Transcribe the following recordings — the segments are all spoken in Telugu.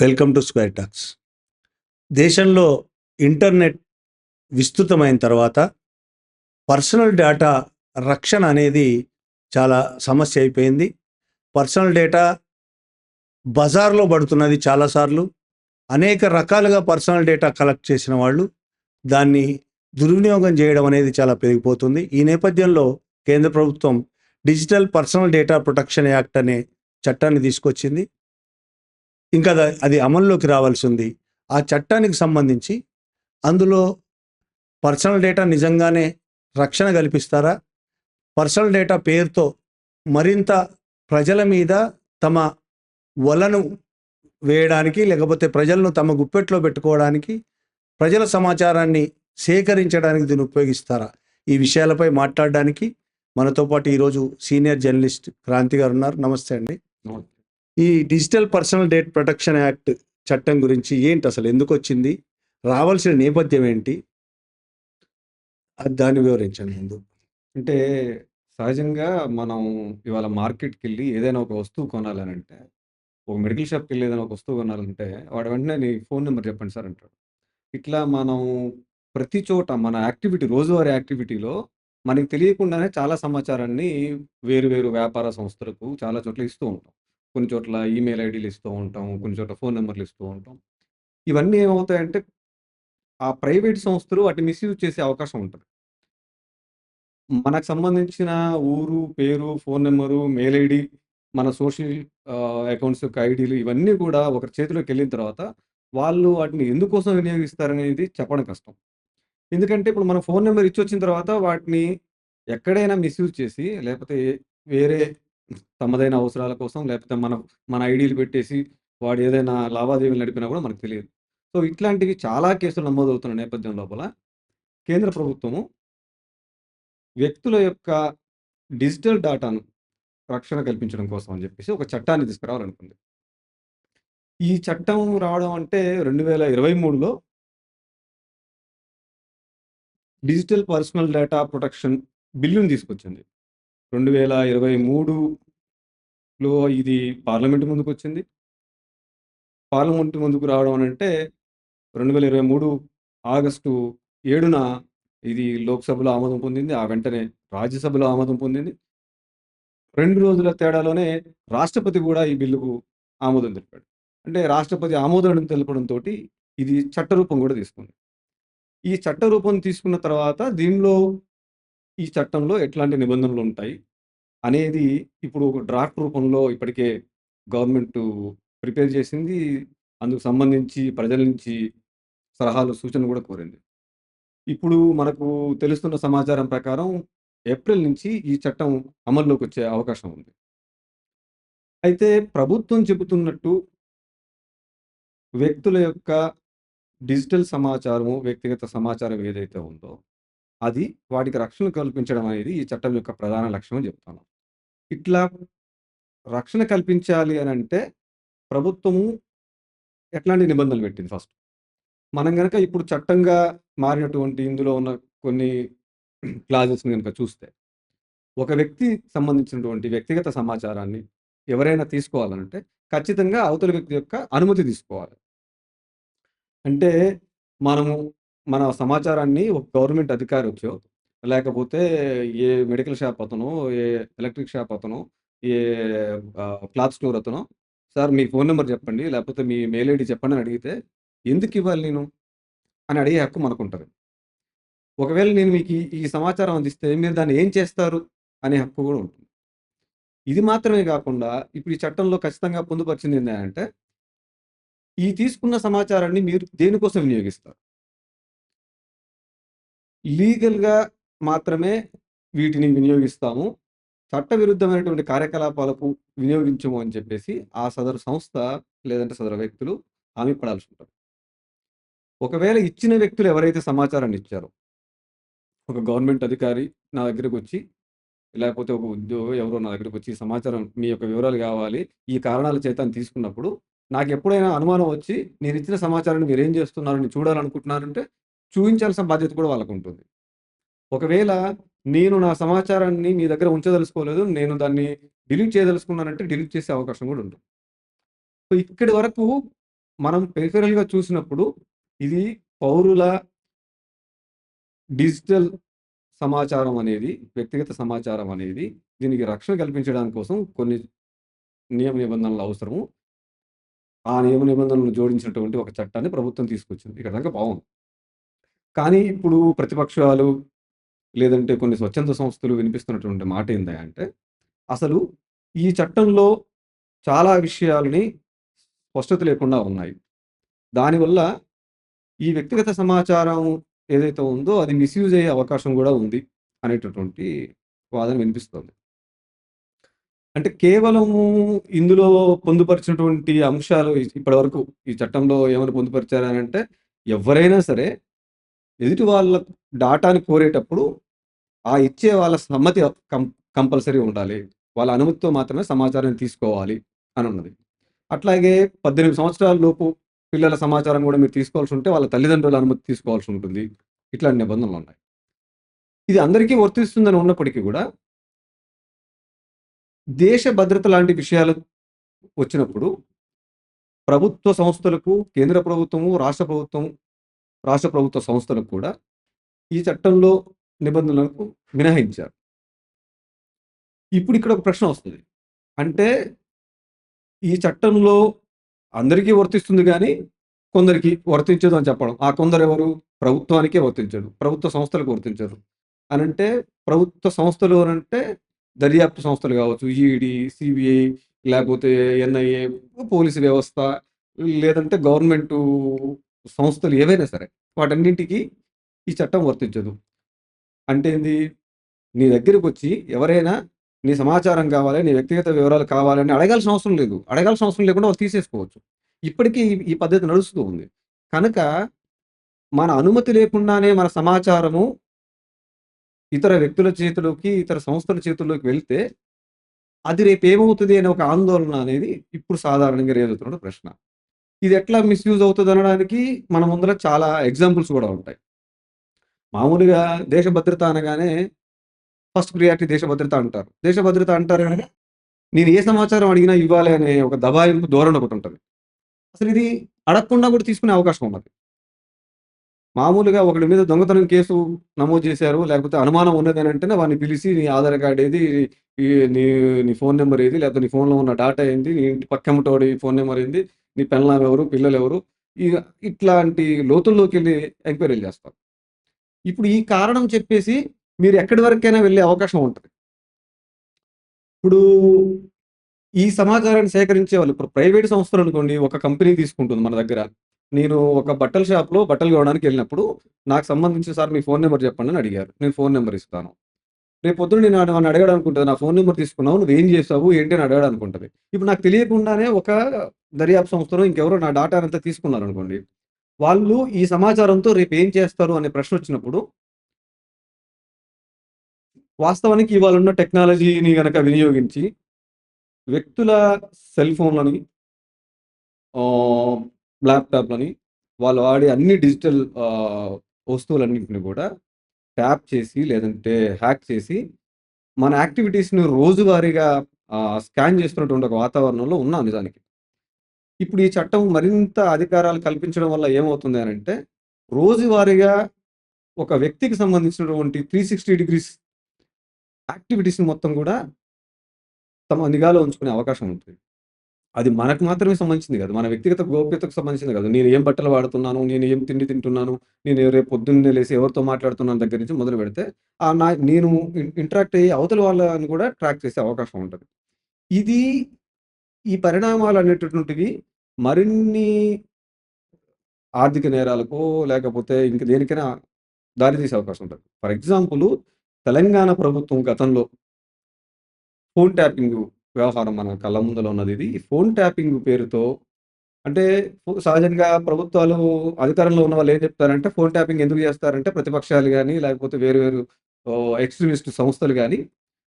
Welcome to Square Talks. దేశంలో ఇంటర్నెట్ విస్తృతమైన తర్వాత పర్సనల్ డేటా రక్షణ అనేది చాలా సమస్య అయిపోయింది. పర్సనల్ డేటా బజార్లో పడుతున్నది చాలాసార్లు అనేక రకాలుగా పర్సనల్ డేటా కలెక్ట్ చేసిన వాళ్ళు దాన్ని దుర్వినియోగం చేయడం అనేది చాలా పెరిగిపోతుంది. ఈ నేపథ్యంలో కేంద్ర ప్రభుత్వం digital personal data protection act అనే చట్టాన్ని తీసుకొచ్చింది. ఇంకా అది అమల్లోకి రావాల్సి ఉంది ఆ చట్టానికి సంబంధించి అందులో పర్సనల్ డేటా నిజంగానే రక్షణ కల్పిస్తారా? పర్సనల్ డేటా పేరుతో మరింత ప్రజల మీద తమ వలను వేయడానికి లేకపోతే ప్రజలను తమ గుప్పెట్లో పెట్టుకోవడానికి ప్రజల సమాచారాన్ని సేకరించడానికి దీన్ని ఉపయోగిస్తారా? ఈ విషయాలపై మాట్లాడడానికి మనతో పాటు ఈరోజు సీనియర్ జర్నలిస్ట్ క్రాంతి గారు ఉన్నారు. నమస్తే అండి. ఈ digital personal data protection act చట్టం గురించి ఏంటి అసలు ఎందుకు వచ్చింది రావాల్సిన నేపథ్యం ఏంటి అది దాన్ని వివరించండి ముందు అంటే సహజంగా మనం ఇవాళ మార్కెట్‌కి వెళ్ళి ఏదైనా ఒక వస్తువు కొనాలని అంటే, ఒక మెడికల్ షాప్‌కి వెళ్ళి ఏదైనా ఒక వస్తువు కొనాలంటే, వాడు వెంటనే నీ ఫోన్ నెంబర్ చెప్పండి సార్ అంటాడు. ఇట్లా మనం ప్రతి చోట మన యాక్టివిటీ రోజువారీ యాక్టివిటీలో మనకి తెలియకుండానే చాలా సమాచారాన్ని వేరు వేరు వ్యాపార సంస్థలకు చాలా చోట్ల ఇస్తూ ఉంటాం. కొన్ని చోట్ల ఈమెయిల్ ఐడీలు ఇస్తూ ఉంటాం. కొన్ని చోట్ల ఫోన్ నెంబర్లు ఇస్తూ ఉంటాం. ఇవన్నీ ఏమవుతాయంటే, ఆ ప్రైవేట్ సంస్థలు వాటిని మిస్‌యూజ్ చేసే అవకాశం ఉంటుంది మనకు సంబంధించిన ఊరు, పేరు, ఫోన్ నెంబరు మెయిల్ ఐడి మన సోషల్ అకౌంట్స్ యొక్క ఐడీలు ఇవన్నీ కూడా ఒకరి చేతిలోకి వెళ్ళిన తర్వాత, వాళ్ళు వాటిని ఎందుకోసం వినియోగిస్తారనేది చెప్పడం కష్టం. ఎందుకంటే ఇప్పుడు మన ఫోన్ నెంబర్ ఇచ్చి వచ్చిన తర్వాత వాటిని ఎక్కడైనా మిస్‌యూజ్ చేసి, లేకపోతే వేరే తమదైన అవసరాల కోసం, లేకపోతే మన మన ఐడీలు పెట్టేసి, వాడు ఏదైనా లావాదేవీలు నడిపినా కూడా మనకు తెలియదు. సో, ఇట్లాంటివి చాలా కేసులు నమోదవుతున్న నేపథ్యం లోపల, కేంద్ర ప్రభుత్వము వ్యక్తుల యొక్క డిజిటల్ డాటాను రక్షణ కల్పించడం కోసం అని చెప్పేసి ఒక చట్టాన్ని తీసుకురావాలనుకుంది. ఈ చట్టం రావడం అంటే 2023లో డిజిటల్ పర్సనల్ డేటా ప్రొటెక్షన్ బిల్లుని తీసుకొచ్చింది. 2023లో ఇది పార్లమెంట్ ముందుకొచ్చింది. పార్లమెంట్ ముందుకు రావడం అంటే రెండు వేల ఇరవై మూడు ఆగస్టు ఏడున ఇది లోక్‌సభలో ఆమోదం పొందింది. ఆ వెంటనే రాజ్యసభలో ఆమోదం పొందింది. రెండు రోజుల తేడాలోనే రాష్ట్రపతి కూడా ఈ బిల్లుకు ఆమోదం తెలిపాడు. అంటే రాష్ట్రపతి ఆమోదం తెలపడంతో ఇది చట్టరూపం కూడా తీసుకుంది. ఈ చట్టరూపం తీసుకున్న తర్వాత దీనిలో ఈ చట్టంలో ఎట్లాంటి నిబంధనలు ఉంటాయి అనేది ఇప్పుడు ఒక డ్రాఫ్ట్ రూపంలో ఇప్పటికే గవర్నమెంట్ ప్రిపేర్ చేసింది. అందుకు సంబంధించి ప్రజల నుంచి సలహాలు, సూచనలు కూడా కోరింది. ఇప్పుడు మనకు తెలుస్తున్న సమాచారం ప్రకారం ఏప్రిల్ నుంచి ఈ చట్టం అమల్లోకి వచ్చే అవకాశం ఉంది. అయితే ప్రభుత్వం చెబుతున్నట్టు వ్యక్తుల యొక్క డిజిటల్ సమాచారము, వ్యక్తిగత సమాచారం ఏదైతే ఉందో, అది వాటికి రక్షణ కల్పించడం అనేది ఈ చట్టం యొక్క ప్రధాన లక్ష్యం అని చెప్తాను. ఇట్లా రక్షణ కల్పించాలి అని అంటే ప్రభుత్వము ఎట్లాంటి నిబంధనలు పెట్టింది ఫస్ట్. మనం కనుక ఇప్పుడు చట్టంగా మారినటువంటి ఇందులో ఉన్న కొన్ని క్లాజెస్‌ని కనుక చూస్తే, ఒక వ్యక్తి సంబంధించినటువంటి వ్యక్తిగత సమాచారాన్ని ఎవరైనా తీసుకోవాలంటే ఖచ్చితంగా అవతల వ్యక్తి యొక్క అనుమతి తీసుకోవాలి. అంటే మనము మన సమాచారాన్ని ఒక గవర్నమెంట్ అధికారి వచ్చో, లేకపోతే ఏ మెడికల్ షాప్ అతను ఏ ఎలక్ట్రిక్ షాప్ అతను ఏ క్లాత్ స్టోర్ అతను సార్ మీ ఫోన్ నెంబర్ చెప్పండి, లేకపోతే మీ మెయిల్ ఐడి చెప్పండి అని అడిగితే, ఎందుకు ఇవ్వాలి నేను? అని అడిగే హక్కు మనకు ఉంటుంది ఒకవేళ నేను మీకు ఈ ఈ సమాచారం అందిస్తే మీరు దాన్ని ఏం చేస్తారు? అనే హక్కు కూడా ఉంటుంది. ఇది మాత్రమే కాకుండా ఇప్పుడు ఈ చట్టంలో ఖచ్చితంగా పొందుపరిచింది ఏందంటే ఈ తీసుకున్న సమాచారాన్ని మీరు దేనికోసం వినియోగిస్తారు? లీగల్‌గా మాత్రమే వీటిని వినియోగిస్తాము. చట్టవిరుద్ధమైనటువంటి కార్యకలాపాలకు వినియోగించము అని చెప్పేసి ఆ సదరు సంస్థ లేదంటే సదరు వ్యక్తులు హామీ పడాల్సి ఉంటారు ఒకవేళ ఇచ్చిన వ్యక్తులు ఎవరైతే సమాచారాన్ని ఇచ్చారో, ఒక గవర్నమెంట్ అధికారి నా దగ్గరకు వచ్చి లేకపోతే ఒక ఉద్యోగి ఎవరో నా దగ్గరకు వచ్చి సమాచారం మీ యొక్క వివరాలు కావాలి, ఈ కారణాల చేత అని తీసుకున్నప్పుడు, నాకు ఎప్పుడైనా అనుమానం వచ్చి నేను ఇచ్చిన సమాచారాన్ని మీరు ఏం చేస్తున్నారని చూడాలనుకుంటున్నారంటే, చూపించాల్సిన బాధ్యత కూడా వాళ్ళకు ఉంటుంది ఒకవేళ నేను నా సమాచారాన్ని మీ దగ్గర ఉంచదలుచుకోలేదు. నేను దాన్ని డిలీట్ చేయదలుచుకున్నానంటే డిలీట్ చేసే అవకాశం కూడా ఉంటుంది. సో, ఇక్కడి వరకు మనం పెరిఫెరల్‌గా చూసినప్పుడు ఇది పౌరుల డిజిటల్ సమాచారం అనేది, వ్యక్తిగత సమాచారం అనేది దీనికి రక్షణ కల్పించడానికి కోసం కొన్ని నియమ నిబంధనలు అవసరము. ఆ నియమ నిబంధనలను జోడించినటువంటి ఒక చట్టాన్ని ప్రభుత్వం తీసుకొచ్చింది. ఇక్కడ దాకా బాగుంది కానీ ఇప్పుడు ప్రతిపక్షాలు లేదంటే కొన్ని స్వచ్ఛంద సంస్థలు వినిపిస్తున్నటువంటి మాట ఏందా అంటే, అసలు ఈ చట్టంలో చాలా విషయాలని స్పష్టత లేకుండా ఉన్నాయి. దానివల్ల ఈ వ్యక్తిగత సమాచారం ఏదైతే ఉందో అది మిస్‌యూజ్ అయ్యే అవకాశం కూడా ఉంది అనేటటువంటి వాదన వినిపిస్తుంది అంటే కేవలము ఇందులో పొందుపరిచినటువంటి అంశాలు ఇప్పటివరకు ఈ చట్టంలో ఏమైనా పొందుపరిచారని అంటే ఎవరైనా సరే ఎదుటి వాళ్ళ డాటాని కోరేటప్పుడు ఆ ఇచ్చే వాళ్ళ సమ్మతి కం కంపల్సరీ ఉండాలి. వాళ్ళ అనుమతితో మాత్రమే సమాచారాన్ని తీసుకోవాలి అని ఉన్నది అట్లాగే 18 సంవత్సరాల లోపు పిల్లల సమాచారం కూడా మీరు తీసుకోవాల్సి ఉంటే వాళ్ళ తల్లిదండ్రుల అనుమతి తీసుకోవాల్సి ఉంటుంది. ఇట్లాంటి నిబంధనలు ఉన్నాయి ఇది అందరికీ వర్తిస్తుందని ఉన్నప్పటికీ కూడా దేశ భద్రత లాంటి విషయాలు వచ్చినప్పుడు ప్రభుత్వ సంస్థలకు, కేంద్ర ప్రభుత్వము, రాష్ట్ర ప్రభుత్వం, రాష్ట్ర ప్రభుత్వ సంస్థలకు కూడా ఈ చట్టంలో నిబంధనలకు మినహాయించారు. ఇప్పుడు ఇక్కడ ఒక ప్రశ్న వస్తుంది అంటే ఈ చట్టంలో అందరికీ వర్తిస్తుంది కానీ కొందరికి వర్తించదు అని చెప్పడం. ఆ కొందరు ఎవరు ప్రభుత్వానికే వర్తించదు. ప్రభుత్వ సంస్థలకు వర్తించదు. అంటే ప్రభుత్వ సంస్థలు అంటే దర్యాప్తు సంస్థలు కావచ్చు ఈడీ, సీబీఐ లేకపోతే ఎన్ఐఏ, పోలీసు వ్యవస్థ లేదంటే గవర్నమెంటు సంస్థలు ఏవైనా సరే వాటన్నింటికి ఈ చట్టం వర్తించదు. అంటే ఏంది? నీ దగ్గరకొచ్చి ఎవరైనా నీ సమాచారం కావాలి, నీ వ్యక్తిగత వివరాలు కావాలని అడగాల్సిన అవసరం లేదు. అడగాల్సిన అవసరం లేకుండా వాళ్ళు తీసేసుకోవచ్చు. ఇప్పటికీ ఈ పద్ధతి నడుస్తూ ఉంది. కనుక మన అనుమతి లేకుండానే మన సమాచారము ఇతర వ్యక్తుల చేతిలోకి, ఇతర సంస్థల చేతుల్లోకి వెళ్తే అది రేపు ఏమవుతుంది అనే ఒక ఆందోళన అనేది ఇప్పుడు సాధారణంగా రేజవుతున్న ప్రశ్న. ఇది ఎట్లా మిస్‌యూజ్ అనడానికి మన ముందర చాలా ఎగ్జాంపుల్స్ కూడా ఉంటాయి. మామూలుగా దేశ భద్రత అనగానే ఫస్ట్ ప్రియారిటీ దేశ భద్రత అంటారు. దేశ భద్రత అంటారు గనక నేను ఏ సమాచారం అడిగినా ఇవ్వాలి అనే ఒక దబాయింపు ధోరణి ఉంటుంది అసలు ఇది అడగకుండా కూడా తీసుకునే అవకాశం ఉన్నది. మామూలుగా ఒకడి మీద దొంగతనం కేసు నమోదు చేశారు. లేకపోతే అనుమానం ఉన్నదనంటేనే వాడిని పిలిచి నీ ఆధార్ కార్డ్ ఏది? నీ నీ ఫోన్ నెంబర్ ఏది? లేకపోతే నీ ఫోన్‌లో ఉన్న డాటా ఏంది? నీ ఇంటి పక్కెమ్మటోడి ఫోన్ నెంబర్ ఏంది? మీ పెళ్ళాం ఎవరు? పిల్లలు ఎవరు ఇట్లాంటి లోతుల్లోకి వెళ్ళి ఎంక్వైరీలు చేస్తారు. ఇప్పుడు ఈ కారణం చెప్పేసి మీరు ఎక్కడి వరకైనా వెళ్ళే అవకాశం ఉంటుంది ఇప్పుడు ఈ సమాచారాన్ని సేకరించే వాళ్ళు ఇప్పుడు ప్రైవేట్ సంస్థలనుకోండి ఒక కంపెనీ తీసుకుంటుంది మన దగ్గర. నేను ఒక బట్టల షాప్‌లో బట్టలు కొనడానికెళ్ళినప్పుడు నాకు సంబంధించి సార్ మీ ఫోన్ నెంబర్ చెప్పండి అని అడిగారు. నేను ఫోన్ నెంబర్ ఇస్తాను. రేపొద్దున నేను వాడిని అనుకుంటుంది నా ఫోన్ నెంబర్ తీసుకున్నావు. నువ్వు ఏం చేసావు? ఏంటి అని అడగడానికుంటది. ఇప్పుడు నాకు తెలియకుండానే ఒక దర్యాప్తు సంస్థలో ఇంకెవరో నా డేటా అంతా తీసుకున్నారు అనుకోండి వాళ్ళు ఈ సమాచారంతో రేపు ఏం చేస్తారు అనే ప్రశ్న వచ్చినప్పుడు వాస్తవానికి ఇవాళున్న టెక్నాలజీని కనుక వినియోగించి వ్యక్తుల సెల్ ఫోన్‌లని ల్యాప్‌టాప్‌లని వాళ్ళు వాడే అన్ని డిజిటల్ వస్తువులన్నింటిని కూడా ట్యాప్ చేసి లేదంటే హ్యాక్ చేసి మన యాక్టివిటీస్‌ని రోజువారీగా స్కాన్ చేస్తున్నటువంటి ఒక వాతావరణంలో ఉన్నాం నిజానికి. ఇప్పుడు ఈ చట్టం మరింత అధికారాలు కల్పించడం వల్ల ఏమవుతుంది అనంటే రోజువారీగా ఒక వ్యక్తికి సంబంధించినటువంటి 360 డిగ్రీస్ యాక్టివిటీస్‌ని మొత్తం కూడా తమ నిఘాలో ఉంచుకునే అవకాశం ఉంటుంది అది మనకు మాత్రమే సంబంధించింది కాదు. మన వ్యక్తిగత గోప్యతకు సంబంధించింది కాదు. నేను ఏం బట్టలు వాడుతున్నాను? నేను ఏం తిండి తింటున్నాను? నేను రేపు పొద్దున్నే లేసి ఎవరితో మాట్లాడుతున్నాను దగ్గర నుంచి మొదలు పెడితే ఆ నా నేను ఇంటరాక్ట్ అయ్యే అవతల వాళ్ళని కూడా ట్రాక్ చేసే అవకాశం ఉంటుంది ఇది ఈ పరిణామాలు అనేటటువంటివి మరిన్ని ఆర్థిక నేరాలకో లేకపోతే ఇంక దేనికైనా దారితీసే అవకాశం ఉంటుంది ఫర్ ఎగ్జాంపుల్ తెలంగాణ ప్రభుత్వం గతంలో ఫోన్ ట్యాపింగ్ వ్యవహారం మన కళ్ళ ముందులో ఉన్నది ఇది ఫోన్ ట్యాపింగ్ పేరుతో అంటే సహజంగా ప్రభుత్వాలు అధికారంలో ఉన్న వాళ్ళు ఏం చెప్తారంటే ఫోన్ ట్యాపింగ్ ఎందుకు చేస్తారంటే ప్రతిపక్షాలు కానీ లేకపోతే వేరు వేరు ఎక్స్‌ట్రీమిస్ట్ సంస్థలు కానీ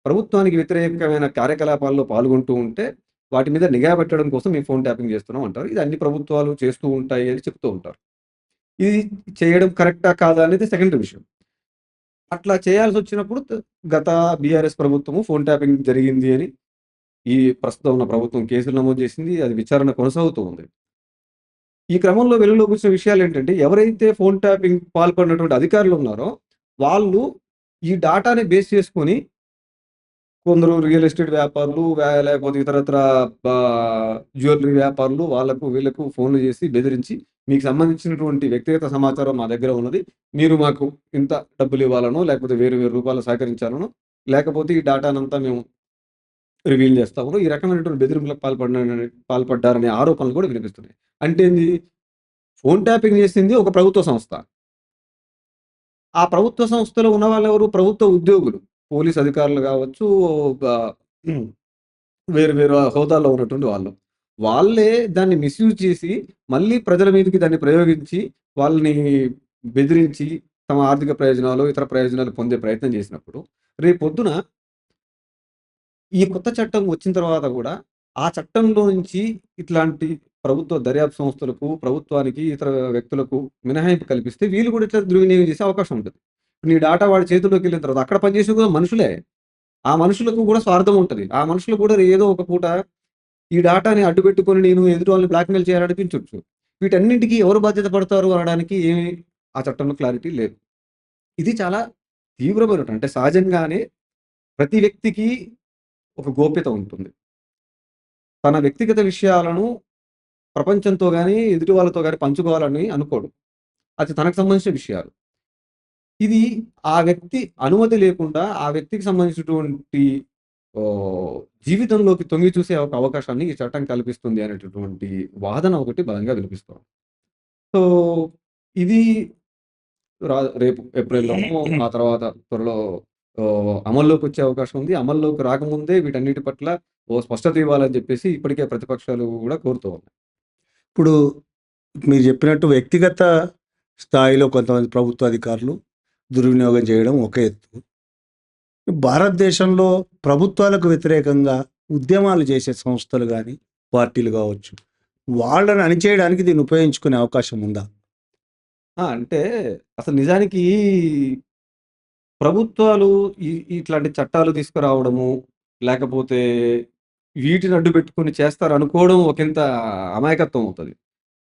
ప్రభుత్వానికి వ్యతిరేకమైన కార్యకలాపాల్లో పాల్గొంటూ ఉంటే వాటి మీద నిఘా పెట్టడం కోసం మేము ఫోన్ ట్యాపింగ్ చేస్తున్నాం అంటారు. ఇది అన్ని ప్రభుత్వాలు చేస్తూ ఉంటాయి అని చెప్తూ ఉంటారు. ఇది చేయడం కరెక్టా? కాదా? అనేది సెకండరీ విషయం. అట్లా చేయాల్సి వచ్చినప్పుడు గత బీఆర్ఎస్ ప్రభుత్వము ఫోన్ ట్యాపింగ్ జరిగింది అని ఈ ప్రస్తుతం ఉన్న ప్రభుత్వం కేసులు నమోదు చేసింది. అది విచారణ కొనసాగుతూ ఉంది. ఈ క్రమంలో వెలుగులోకి వచ్చిన విషయాలు ఏంటంటే ఎవరైతే ఫోన్ ట్యాపింగ్ పాల్పడినటువంటి అధికారులు ఉన్నారో, వాళ్ళు ఈ డాటాని బేస్ చేసుకొని కొందరు రియల్ ఎస్టేట్ వ్యాపారులు, లేకపోతే ఇతరత్ర జ్యువెలరీ జ్యువెల్లరీ వ్యాపారులు వాళ్ళకు, వీళ్ళకు ఫోన్‌లు చేసి బెదిరించి, మీకు సంబంధించినటువంటి వ్యక్తిగత సమాచారం మా దగ్గర ఉన్నది. మీరు మాకు ఇంత డబ్బులు ఇవ్వాలనో లేకపోతే వేరు వేరు రూపాయలు సహకరించాలనో, లేకపోతే ఈ డాటానంతా మేము రివీల్ చేస్తాము. ఈ రకమైనటువంటి బెదిరింపులకు పాల్పడిన పాల్పడ్డారనే ఆరోపణలు కూడా వినిపిస్తున్నాయి. అంటే ఏంది? ఫోన్ ట్యాపింగ్ చేసింది ఒక ప్రభుత్వ సంస్థ. ఆ ప్రభుత్వ సంస్థలో ఉన్న వాళ్ళెవరు? ప్రభుత్వ ఉద్యోగులు. పోలీస్ అధికారులు కావచ్చు, వేరు వేరు హోదాల్లో ఉన్నటువంటి వాళ్ళు. వాళ్ళే దాన్ని మిస్‌యూజ్ చేసి, మళ్ళీ ప్రజల మీదకి దాన్ని ప్రయోగించి, వాళ్ళని బెదిరించి, తమ ఆర్థిక ప్రయోజనాలు, ఇతర ప్రయోజనాలు పొందే ప్రయత్నం చేసినప్పుడు, రేపు పొద్దున ఈ కొత్త చట్టం వచ్చిన తర్వాత కూడా ఆ చట్టంలో నుంచి ఇట్లాంటి ప్రభుత్వ దర్యాప్తు సంస్థలకు, ప్రభుత్వానికి, ఇతర వ్యక్తులకు మినహాయింపు కల్పిస్తే, వీళ్ళు కూడా ఇట్లా దుర్వినియోగం చేసే అవకాశం ఉంటుంది నీ డాటా వాడి వెళ్ళిన తర్వాత అక్కడ పనిచేసే కూడా మనుషులే. ఆ మనుషులకు కూడా స్వార్థం ఉంటుంది ఆ మనుషులు కూడా ఏదో ఒక పూట ఈ డాటాని అడ్డుపెట్టుకొని నేను ఎదుటి వాళ్ళని బ్లాక్‌మెయిల్ చేయాలనిపించవచ్చు వీటన్నింటికి ఎవరు బాధ్యత పడతారు అనడానికి ఏమి ఆ చట్టంలో క్లారిటీ లేదు. ఇది చాలా తీవ్రమైన అంటే సహజంగానే ప్రతి వ్యక్తికి ఒక గోప్యత ఉంటుంది. తన వ్యక్తిగత విషయాలను ప్రపంచంతో గాని, ఎదుటి వాళ్ళతో గాని పంచుకోవాలని అనుకోడు. అది తనకు సంబంధించిన విషయాలు. ఇది ఆ వ్యక్తి అనుమతి లేకుండా, ఆ వ్యక్తికి సంబంధించినటువంటి జీవితంలోకి తొంగి చూసే ఒక అవకాశాన్ని ఈ చట్టం కల్పిస్తుంది అనేటటువంటి వాదన ఒకటి బలంగా వినిపిస్తోంది. సో, ఇది రా రేపు ఏప్రిల్‌లోనో, ఆ తర్వాత త్వరలో ఆహ్, అమల్లోకొచ్చే అవకాశం ఉంది. అమల్లోకి రాకముందే వీటన్నిటి పట్ల ఓ స్పష్టత ఇవ్వాలని చెప్పేసి ఇప్పటికే ప్రతిపక్షాలు కూడా కోరుతూ ఉన్నాయి. ఇప్పుడు మీరు చెప్పినట్టు వ్యక్తిగత స్థాయిలో కొంతమంది ప్రభుత్వ అధికారులు దుర్వినియోగం చేయడం ఒక ఎత్తు. భారతదేశంలో ప్రభుత్వాలకు వ్యతిరేకంగా ఉద్యమాలు చేసే సంస్థలు గాని, పార్టీలు కావచ్చు. వాళ్ళని అణిచేయడానికి దీన్ని ఉపయోగించుకునే అవకాశం ఉందా? అంటే అసలు నిజానికి ప్రభుత్వాలు ఇట్లాంటి చట్టాలు తీసుకురావడము, లేకపోతే వీటిని అడ్డు పెట్టుకొని చేస్తారు అనుకోవడం ఒకంత అమాయకత్వం అవుతుంది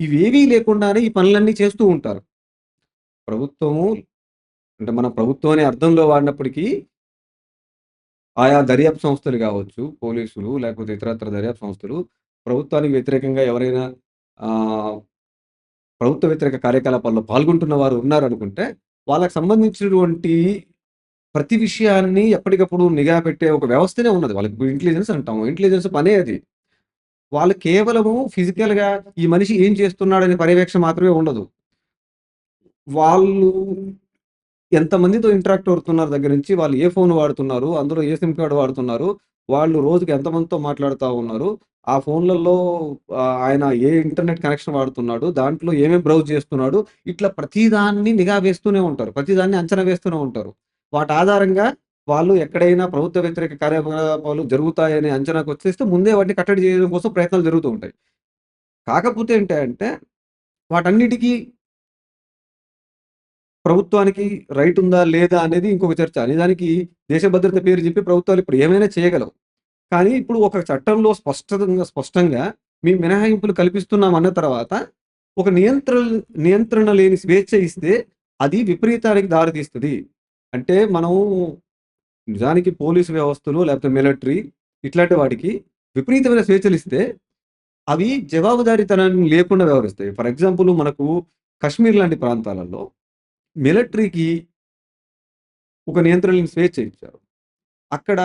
ఇవేవీ లేకుండానే ఈ పనులన్నీ చేస్తూ ఉంటారు. ప్రభుత్వము అంటే మన ప్రభుత్వం అనే అర్థంలో వాడినప్పటికీ ఆయా దర్యాప్తు సంస్థలు కావచ్చు, పోలీసులు లేకపోతే ఇతరత్ర దర్యాప్తు సంస్థలు ప్రభుత్వానికి వ్యతిరేకంగా ఎవరైనా ప్రభుత్వ వ్యతిరేక కార్యకలాపాల్లో పాల్గొంటున్న వారు ఉన్నారనుకుంటే, వాళ్ళకి సంబంధించినటువంటి ప్రతి విషయాన్ని ఎప్పటికప్పుడు నిఘా పెట్టే ఒక వ్యవస్థనే ఉన్నది. వాళ్ళకి ఇంటెలిజెన్స్ అంటాం. ఇంటెలిజెన్స్ పనే అది. వాళ్ళు కేవలము ఫిజికల్‌గా ఈ మనిషి ఏం చేస్తున్నాడనే పర్యవేక్షణ మాత్రమే ఉండదు. వాళ్ళు ఎంతమందితో ఇంటరాక్ట్ అవుతున్నారు దగ్గర నుంచి, వాళ్ళు ఏ ఫోన్ వాడుతున్నారు, అందులో ఏ సిమ్ కార్డ్ వాడుతున్నారు, వాళ్ళు రోజుకి ఎంతమందితో మాట్లాడుతూ ఉన్నారు, ఆ ఫోన్‌లలో ఆయన ఏ ఇంటర్నెట్ కనెక్షన్ వాడుతున్నాడు, దాంట్లో ఏమేమి బ్రౌజ్ చేస్తున్నాడు, ఇట్లా ప్రతిదాన్ని నిఘా వేస్తూనే ఉంటారు. ప్రతిదాన్ని అంచనా వేస్తూనే ఉంటారు. వాటి ఆధారంగా వాళ్ళు ఎక్కడైనా ప్రభుత్వ వ్యతిరేక కార్యకలాపాలు జరుగుతాయనే అంచనాకొచ్చేస్తే ముందే వాటిని కట్టడి చేయడం కోసం ప్రయత్నాలు జరుగుతూ ఉంటాయి. కాకపోతే ఏంటంటే వాటన్నిటికీ ప్రభుత్వానికి రైట్ ఉందా? లేదా? అనేది ఇంకొక చర్చ. నిజానికి దేశ భద్రత పేరు చెప్పి ప్రభుత్వాలు ఇప్పుడు ఏమైనా చేయగలవు. కానీ ఇప్పుడు ఒక చట్టంలో స్పష్టతంగా స్పష్టంగా మీ మినహాయింపులు కల్పిస్తున్నాం అన్న తర్వాత ఒక నియంత్రణ నియంత్రణ లేని స్వేచ్ఛ ఇస్తే అది విపరీతానికి దారితీస్తుంది అంటే మనం నిజానికి పోలీసు వ్యవస్థలు లేకపోతే మిలిటరీ ఇట్లాంటి వాటికి విపరీతమైన స్వేచ్ఛలిస్తే అవి జవాబుదారీతనాన్ని లేకుండా వ్యవహరిస్తాయి. ఫర్ ఎగ్జాంపుల్ మనకు కశ్మీర్ లాంటి ప్రాంతాలలో మిలిటరీకి ఒక నియంత్రణ స్వేచ్ఛ ఇచ్చారు. అక్కడ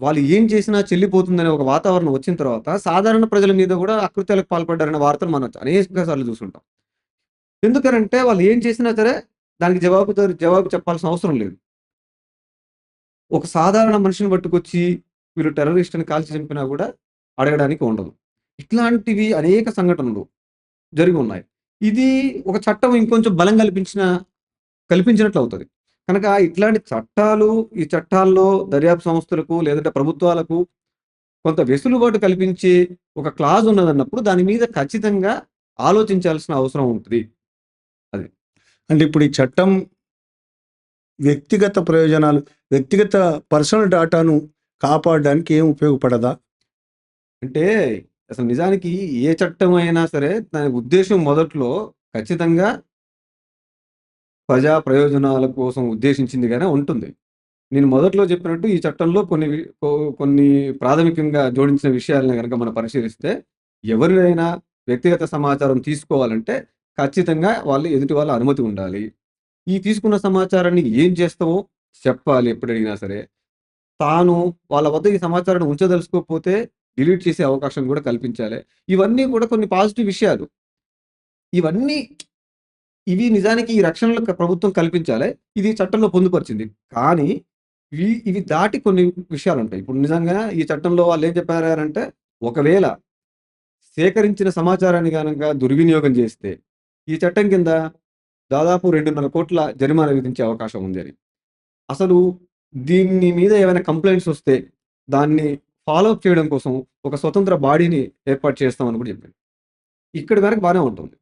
వాళ్ళు ఏం చేసినా చెల్లిపోతుందనే ఒక వాతావరణం వచ్చిన తర్వాత సాధారణ ప్రజల మీద కూడా అకృత్యాలకు పాల్పడ్డారనే వార్తలు మనం అనేక సార్లు చూసుంటాం. ఎందుకనంటే వాళ్ళు ఏం చేసినా సరే దానికి జవాబుదారి జవాబు చెప్పాల్సిన అవసరం లేదు. ఒక సాధారణ మనిషిని పట్టుకొచ్చి వీళ్ళు టెర్రరిస్ట్ అని కాల్చి చంపినా కూడా అడగడానికి ఉండదు. ఇట్లాంటివి అనేక సంఘటనలు జరిగి ఉన్నాయి ఇది ఒక చట్టం ఇంకొంచెం బలం కల్పించిన కల్పించినట్లు అవుతుంది కనుక ఇట్లాంటి చట్టాలు, ఈ చట్టాల్లో దర్యాప్తు సంస్థలకు లేదంటే ప్రభుత్వాలకు కొంత వెసులుబాటు కల్పించే ఒక క్లాజ్ ఉన్నదన్నప్పుడు దాని మీద ఖచ్చితంగా ఆలోచించాల్సిన అవసరం ఉంటుంది అంటే ఇప్పుడు ఈ చట్టం వ్యక్తిగత ప్రయోజనాలు, వ్యక్తిగత పర్సనల్ డాటాను కాపాడడానికి ఏం ఉపయోగపడదా? అంటే అసలు నిజానికి ఏ చట్టం అయినా సరే దాని ఉద్దేశం మొదట్లో ఖచ్చితంగా ప్రజా ప్రయోజనాల కోసం ఉద్దేశించిందిగానే ఉంటుంది. నేను మొదట్లో చెప్పినట్టు ఈ చట్టంలో కొన్ని కొన్ని ప్రాథమికంగా జోడించిన విషయాలను గనక మనం పరిశీలిస్తే, ఎవరినైనా వ్యక్తిగత సమాచారం తీసుకోవాలంటే ఖచ్చితంగా వాళ్ళు ఎదుటి వాళ్ళ అనుమతి ఉండాలి. ఈ తీసుకున్న సమాచారాన్ని ఏం చేస్తామో చెప్పాలి ఎప్పుడైనా సరే. తాను వాళ్ళ వద్ద ఈ సమాచారాన్ని ఉంచదలుచుకోకపోతే డిలీట్ చేసే అవకాశం కూడా కల్పించాలి. ఇవన్నీ కూడా కొన్ని పాజిటివ్ విషయాలు. ఇవన్నీ ఇవి నిజానికి ఈ రక్షణలు ప్రభుత్వం కల్పించాలి. ఇది చట్టంలో పొందుపరిచింది. కానీ ఇవి ఇవి దాటి కొన్ని విషయాలు ఉంటాయి ఇప్పుడు నిజంగా ఈ చట్టంలో వాళ్ళేం చెప్పారంటే, ఒకవేళ సేకరించిన సమాచారాన్ని కనుక దుర్వినియోగం చేస్తే, ఈ చట్టం కింద దాదాపు 2,5,00,00,000 జరిమానా విధించే అవకాశం ఉంది అని. అసలు దీని మీద ఏమైనా కంప్లైంట్స్ వస్తే, దాన్ని ఫాలో అప్ చేయడం కోసం ఒక స్వతంత్ర బాడీని ఏర్పాటు చేస్తామని కూడా చెప్పాను ఇక్కడి వరకు బాగానే ఉంటుంది.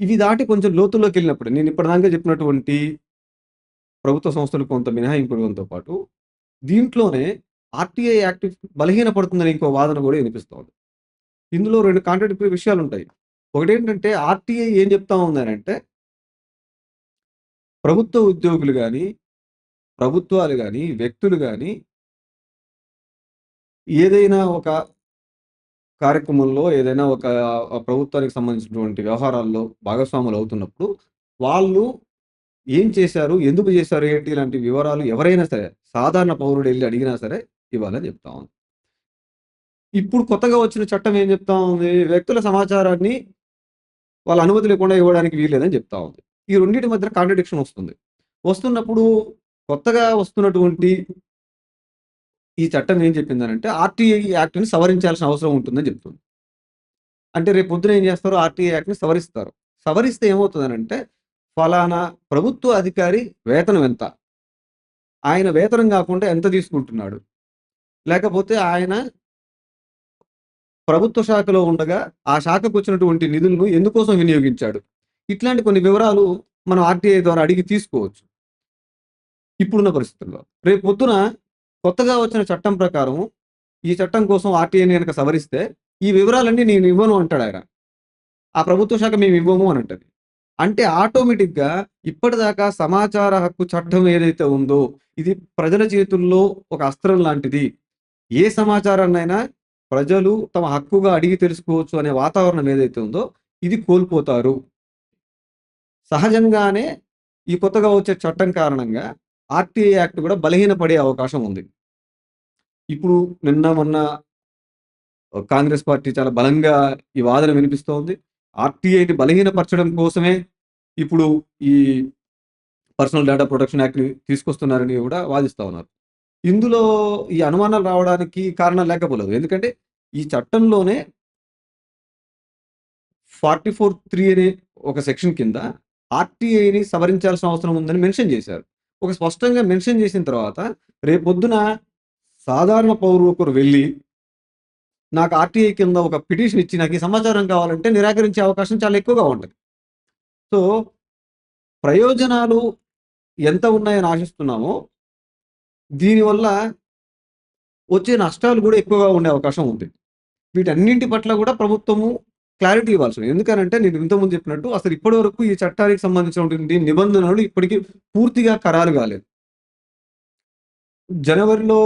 ఇవి దాటి కొంచెం లోతుల్లోకి వెళ్ళినప్పుడు నేను ఇప్పటిదాకా చెప్పినటువంటి ప్రభుత్వ సంస్థలు కొంత మినహాయింపుడంతో పాటు, దీంట్లోనే ఆర్‌టీఐ యాక్ట్ బలహీనపడుతుందని ఇంకో వాదన కూడా వినిపిస్తోంది. ఇందులో రెండు కాంట్రాడిక్టరీ విషయాలుంటాయి. ఒకటేంటంటే ఆర్‌టీఐ ఏం చెప్తా ఉందనంటే ప్రభుత్వ ఉద్యోగులు కానీ ప్రభుత్వాలు కానీ వ్యక్తులు కానీ ఏదైనా ఒక కార్యక్రమంలో ఏదైనా ఒక ప్రభుత్వానికి సంబంధించినటువంటి వ్యవహారాల్లో భాగస్వాములు అవుతున్నప్పుడు, వాళ్ళు ఏం చేశారు? ఎందుకు చేశారు? ఏంటి? ఇలాంటి వివరాలు ఎవరైనా సరే, సాధారణ పౌరుడు వెళ్ళి అడిగినా సరే ఇవ్వాలని చెప్తా ఉంది. ఇప్పుడు కొత్తగా వచ్చిన చట్టం ఏం చెప్తా ఉంది? వ్యక్తుల సమాచారాన్ని వాళ్ళ అనుమతి లేకుండా ఇవ్వడానికి వీల్లేదని చెప్తా ఉంది. ఈ రెండింటి మధ్య కాంట్రడిక్షన్ వస్తుంది. వస్తున్నప్పుడు కొత్తగా వస్తున్నటువంటి ఈ చట్టం ఏం చెప్పిందనంటే, ఆర్‌టీఐ యాక్ట్‌ని సవరించాల్సిన అవసరం ఉంటుందని చెప్తుంది. అంటే రేపు పొద్దున ఏం చేస్తారు? ఆర్‌టీఐ యాక్ట్‌ని సవరిస్తారు. సవరిస్తే ఏమవుతుందనంటే ఫలానా ప్రభుత్వ అధికారి వేతనం ఎంత? ఆయన వేతనం కాకుండా ఎంత తీసుకుంటున్నాడు? లేకపోతే ఆయన ప్రభుత్వ శాఖలో ఉండగా, ఆ శాఖకు వచ్చినటువంటి నిధులను ఎందుకోసం వినియోగించాడు? ఇట్లాంటి కొన్ని వివరాలు మనం ఆర్‌టీఐ ద్వారా అడిగి తీసుకోవచ్చు. ఇప్పుడున్న పరిస్థితుల్లో. రేపు పొద్దున కొత్తగా వచ్చిన చట్టం ప్రకారం, ఈ చట్టం కోసం ఆర్‌టీఐని కనుక సవరిస్తే, ఈ వివరాలన్నీ నేను ఇవ్వను అంటాడాయన. ఆ ప్రభుత్వ శాఖ మేము ఇవ్వము అని అంటది. అంటే ఆటోమేటిక్‌గా ఇప్పటిదాకా సమాచార హక్కు చట్టం ఏదైతే ఉందో, ఇది ప్రజల చేతుల్లో ఒక అస్త్రం లాంటిది. ఏ సమాచారాన్నైనా ప్రజలు తమ హక్కుగా అడిగి తెలుసుకోవచ్చు అనే వాతావరణం ఏదైతే ఉందో, ఇది కోల్పోతారు. సహజంగానే ఈ కొత్తగా వచ్చే చట్టం కారణంగా ఆర్‌టీఐ యాక్ట్ కూడా బలహీనపడే అవకాశం ఉంది. ఇప్పుడు నిన్న మొన్న కాంగ్రెస్ పార్టీ చాలా బలంగా ఈ వాదన వినిపిస్తోంది. ఆర్‌టీఐని బలహీనపరచడం కోసమే ఇప్పుడు ఈ పర్సనల్ డేటా ప్రొటెక్షన్ యాక్ట్‌ని తీసుకొస్తున్నారని కూడా వాదిస్తూ ఉన్నారు. ఇందులో ఈ అనుమానాలు రావడానికి కారణం లేకపోలేదు. ఎందుకంటే ఈ చట్టంలోనే 44(3) అనే ఒక సెక్షన్ కింద ఆర్‌టీఐని సవరించాల్సిన అవసరం ఉందని మెన్షన్ చేశారు. ఒక స్పష్టంగా మెన్షన్ చేసిన తర్వాత, రేపొద్దున సాధారణ పౌరుడు ఒకరు వెళ్ళి నాకు ఆర్‌టీఐ కింద ఒక పిటిషన్ ఇచ్చి నాకు ఈ సమాచారం కావాలంటే నిరాకరించే అవకాశం చాలా ఎక్కువగా ఉంటుంది సో, ప్రయోజనాలు ఎంత ఉన్నాయని ఆశిస్తున్నామో, దీనివల్ల వచ్చే నష్టాలు కూడా ఎక్కువగా ఉండే అవకాశం ఉంది. వీటన్నింటి పట్ల కూడా ప్రభుత్వము క్లారిటీ ఇవ్వాల్సింది. ఎందుకనంటే నేను ఇంతకుముందు చెప్పినట్టు అసలు ఇప్పటి వరకు ఈ చట్టానికి సంబంధించినటువంటి నిబంధనలు ఇప్పటికీ పూర్తిగా ఖరారు కాలేదు. జనవరిలో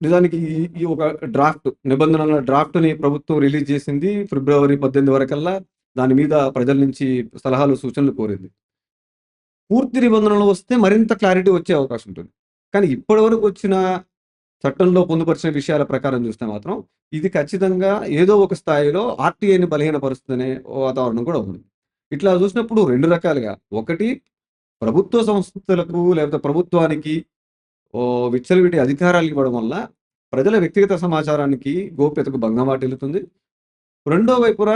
నిజానికి ఈ ఈ ఒక డ్రాఫ్ట్ నిబంధనల డ్రాఫ్ట్‌ని ప్రభుత్వం రిలీజ్ చేసింది. ఫిబ్రవరి 18 వరకల్లా దాని మీద ప్రజల నుంచి సలహాలు, సూచనలు కోరింది. పూర్తి నిబంధనలు వస్తే మరింత క్లారిటీ వచ్చే అవకాశం ఉంటుంది. కానీ ఇప్పటి వరకు వచ్చిన చట్టంలో పొందుపరిచిన విషయాల ప్రకారం చూస్తే మాత్రం, ఇది ఖచ్చితంగా ఏదో ఒక స్థాయిలో ఆర్‌టీఐని బలహీనపరుస్తుందనే వాతావరణం కూడా ఉంది. ఇట్లా చూసినప్పుడు రెండు రకాలుగా ఒకటి ప్రభుత్వ సంస్థలకు లేకపోతే ప్రభుత్వానికి విచ్చలవిటి అధికారాలు ఇవ్వడం వల్ల ప్రజల వ్యక్తిగత సమాచారానికి గోప్యతకు భంగం వాటిల్లుతుంది. రెండో వైపున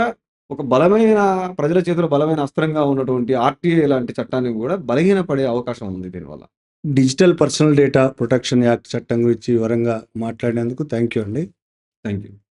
ఒక బలమైన ప్రజల చేతిలో బలమైన అస్త్రంగా ఉన్నటువంటి ఆర్‌టీఐ లాంటి చట్టాన్ని కూడా బలహీనపడే అవకాశం ఉంది దీనివల్ల. Digital personal data protection act చట్టం గురించి వివరంగా మాట్లాడినందుకు థ్యాంక్ యూ అండి. Thank you.